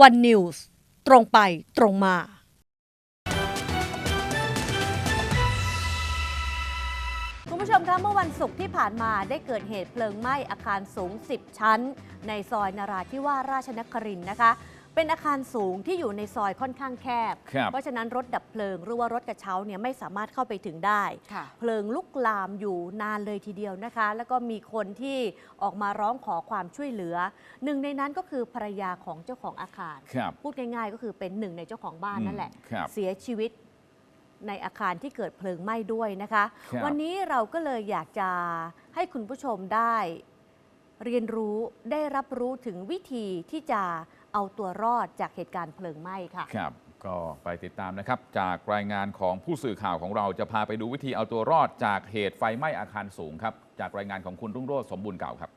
วันนิวส์ตรงไปตรงมาคุณผู้ชมคะเมื่อวันศุกร์ที่ผ่านมาได้เกิดเหตุเพลิงไหม้อาคารสูง 10 ชั้น ในซอยนราธิวาสราชนครินทร์นะคะ เป็นอาคารสูงที่อยู่ในซอยค่อนข้างแคบ ครับเพราะฉะนั้นรถดับเพลิงหรือว่ารถกระเช้าเนี่ยไม่สามารถเข้าไปถึงได้ ค่ะ เพลิงลุกลามอยู่นานเลยทีเดียวนะคะ แล้วก็มีคนที่ออกมาร้องขอความช่วยเหลือ หนึ่งในนั้นก็คือภรรยาของเจ้าของอาคาร ครับพูดง่ายๆ ก็คือเป็นหนึ่งในเจ้าของบ้านนั่นแหละ อืมครับเสียชีวิตในอาคารที่เกิดเพลิงไหม้ด้วยนะคะ ครับ วันนี้เราก็เลยอยากจะให้คุณผู้ชมได้ เรียนรู้ได้รับรู้ถึงวิธีที่จะ เอาตัวรอดจากเหตุการณ์เพลิงไหม้ค่ะ ครับ ก็ไปติดตามนะครับ จากรายงานของผู้สื่อข่าวของเราจะพาไปดูวิธีเอาตัวรอดจากเหตุไฟไหม้อาคารสูงครับ จากรายงานของคุณรุ่งโรจน์สมบูรณ์เก่าครับ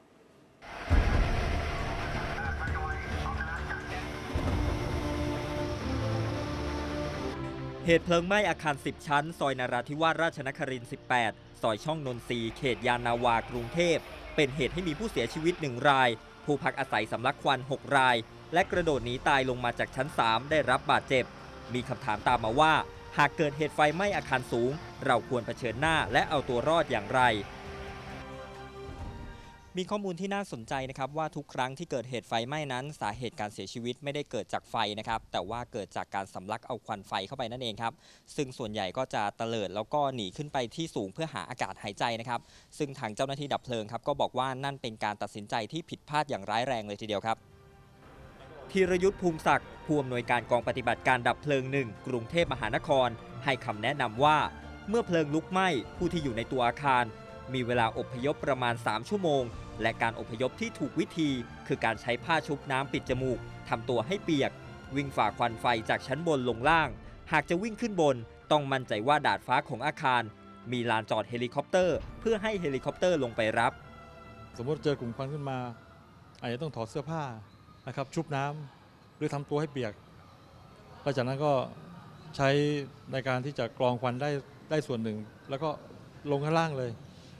เหตุเพลิงไหม้อาคาร 10 ชั้น ซอยนาราธิวาสราชนครินทร์18 ซอยช่องนนทรีย์เขตยานนาวากรุงเทพ เป็นเหตุให้มีผู้เสียชีวิต 1 ราย ผู้พักอาศัยสำลักควัน 6 ราย และกระโดดหนีตายลงมาจากชั้น 3 ได้รับบาดเจ็บ มีคำถามตามมาว่า หากเกิดเหตุไฟไหม้อาคารสูง เราควรเผชิญหน้าและเอาตัวรอดอย่างไร มีข้อมูลที่น่าสนใจนะครับว่าทุกครั้งที่เกิดเหตุไฟไหม้นั้น สาเหตุการเสียชีวิตไม่ได้เกิดจากไฟนะครับ แต่ว่าเกิดจากการสำลักเอาควันไฟเข้าไปนั่นเองครับ ซึ่งส่วนใหญ่ก็จะเตลิดแล้วก็หนีขึ้นไปที่สูงเพื่อหาอากาศหายใจนะครับ ซึ่งทางเจ้าหน้าที่ดับเพลิงครับก็บอกว่านั่นเป็นการตัดสินใจที่ผิดพลาดอย่างร้ายแรงเลยทีเดียวครับ ธีรยุทธ์ภูมิศักดิ์ผู้อำนวยการกองปฏิบัติการดับเพลิงหนึ่งกรุงเทพมหานคร ให้คำแนะนำว่า เมื่อเพลิงลุกไหม้ผู้ที่อยู่ในตัวอาคาร มีเวลาอพยพประมาณ 3 ชั่วโมง และการอพยพที่ถูกวิธี คือการใช้ผ้าชุบน้ำปิดจมูกทำตัวให้เปียก วิ่งฝ่าควันไฟจากชั้นบนลงล่าง หากจะวิ่งขึ้นบน ต้องมั่นใจว่าดาดฟ้าของอาคาร มีลานจอดเฮลิคอปเตอร์ เพื่อให้เฮลิคอปเตอร์ลงไปรับ สมมติเจอกลุ่มควันขึ้นมา อาจจะต้องถอดเสื้อผ้า นะครับชุบน้ำหรือทำตัวให้เปียกหลังจากนั้นก็ใช้ในการที่จะกรองควันได้ได้ส่วนหนึ่ง แล้วก็ลงข้างล่างเลย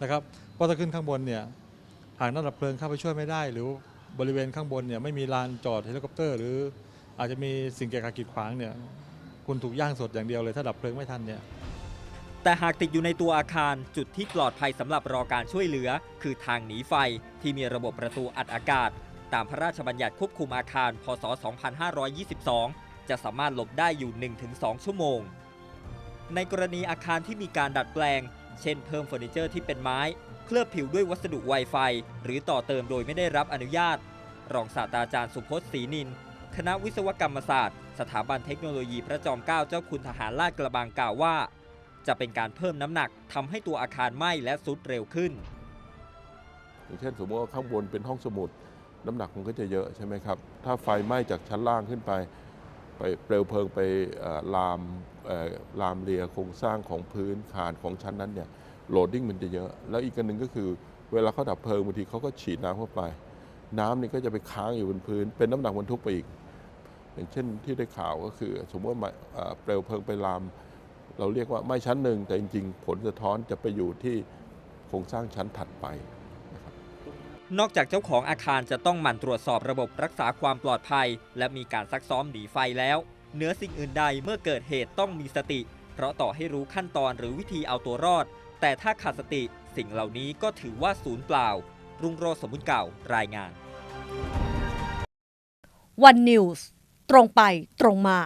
นะครับเพราะถ้าขึ้นข้างบนเนี่ยหากนักดับเพลิงเข้าไปช่วยไม่ได้ หรือบริเวณข้างบนเนี่ยไม่มีลานจอดเฮลิคอปเตอร์ หรืออาจจะมีสิ่งเกียกกีดขวางเนี่ยคุณถูกย่างสดอย่างเดียวเลย ถ้าดับเพลิงไม่ทันเนี่ยแต่หากติดอยู่ในตัวอาคารจุดที่ปลอดภัยสำหรับรอการช่วยเหลือ คือทางหนีไฟที่มีระบบประตูอัดอากาศ ตามพระราชบัญญัติควบคุมอาคาร พศ 2522 จะสามารถหลบได้อยู่ 1-2 ชั่วโมง ในกรณีอาคารที่มีการดัดแปลง เช่นเพิ่มเฟอร์นิเจอร์ที่เป็นไม้ เคลือบผิวด้วยวัสดุ Wi-Fi หรือต่อเติมโดยไม่ได้รับอนุญาต รองศาสตราจารย์สุพจน์ศรีนิน คณะวิศวกรรมศาสตร์ สถาบันเทคโนโลยีพระจอมเกล้าเจ้าคุณทหารลาดกระบังกล่าวว่า จะเป็นการเพิ่มน้ำหนักทำให้ตัวอาคารไหม้และทรุดเร็วขึ้นอย่างเช่นสมมติว่าข้างบนเป็นห้องสมุด น้ำหนักมันก็จะเยอะใช่ไหมครับ ถ้าไฟไหม้จากชั้นล่างขึ้นไป ไปเปลวเพลิงไปลามลามเลียโครงสร้างของพื้นคานของชั้นนั้นเนี่ยโหลดดิ้งมันจะเยอะ แล้วอีกอันหนึ่งก็คือเวลาเขาดับเพลิงบางทีเขาก็ฉีดน้ำเข้าไป น้ำนี่ก็จะไปค้างอยู่บนพื้น เป็นน้ำหนักบรรทุกไปอีก อย่างเช่นที่ได้ข่าวก็คือ สมมติว่าเปลวเพลิงไปลาม เราเรียกว่าไม้ชั้นหนึ่งแต่จริง ๆ ผลสะท้อนจะไปอยู่ที่โครงสร้างชั้นถัดไป นอกจากเจ้าของอาคารจะต้องหมั่นตรวจสอบระบบรักษาความปลอดภัย และมีการซักซ้อมหนีไฟแล้วเหนือสิ่งอื่นใดเมื่อเกิดเหตุต้องมีสติ เพราะต่อให้รู้ขั้นตอนหรือวิธีเอาตัวรอด แต่ถ้าขาดสติสิ่งเหล่านี้ก็ถือว่าศูนย์เปล่า รุ่งโรจน์สมบุญเก่ารายงานวันนิวส์ตรงไปตรงมา